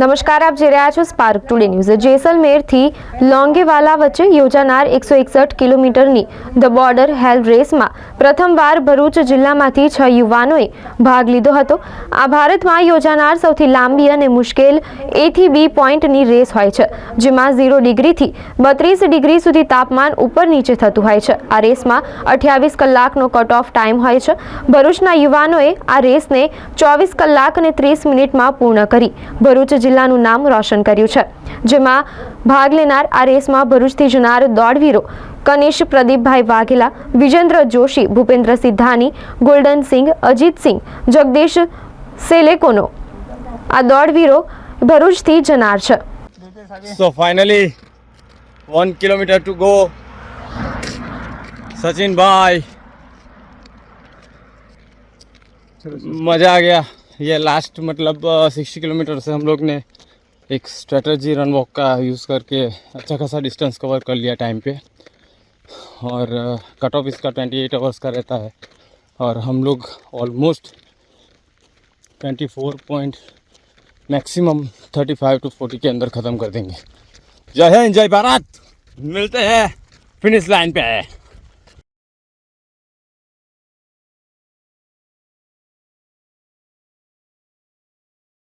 નમસ્કાર, આપ જોઈ રહ્યા છો સ્પાર્ક ટુડે ન્યૂઝ જેસલમેરથી લોંગેવાલા વચ્ચે યોજાનાર એકસો એકસઠ કિલોમીટરની ધ બોર્ડર હેલ રેસમાં પ્રથમવાર ભરૂચ જિલ્લામાંથી છ યુવાનોએ ભાગ લીધો હતો. આ ભારતમાં યોજાનાર સૌથી લાંબી અને મુશ્કેલ એથી બી પોઈન્ટની રેસ હોય છે, જેમાં ઝીરો ડિગ્રીથી બત્રીસ ડિગ્રી સુધી તાપમાન ઉપર નીચે થતું હોય છે. આ રેસમાં અઠ્યાવીસ કલાકનો કટ ઓફ ટાઈમ હોય છે. ભરૂચના યુવાનોએ આ રેસને ચોવીસ કલાક અને ત્રીસ મિનિટમાં પૂર્ણ કરી. ભરૂચ જિલ્લાનું નામ રોશન કર્યું છે. જેમાં ભાગ લેનાર આ રેસમાં ભરૂચથી જનાર દોડવીરો કનિષ પ્રદીપભાઈ વાઘેલા, વિજેન્દ્ર જોશી, ભૂપેન્દ્ર સિદ્ધાની, ગોલ્ડન સિંઘ અજીતસિંહ જગદીશ સેલેકોનો. આ દોડવીરો ભરૂચથી જનાર છે. So finally one kilometre to go Sachinbhai, મજા આ ગયા. ये लास्ट मतलब सिक्सटी किलोमीटर से हम लोग ने एक स्ट्रेटजी रन वॉक का यूज़ करके अच्छा खासा डिस्टेंस कवर कर लिया टाइम पे। और कट ऑफ़ इसका ट्वेंटी एट आवर्स का रहता है। और हम लोग almost twenty four point maximum thirty five to forty के अंदर ख़त्म कर देंगे। जय हिंद, जय भारत। मिलते हैं फिनिश लाइन पे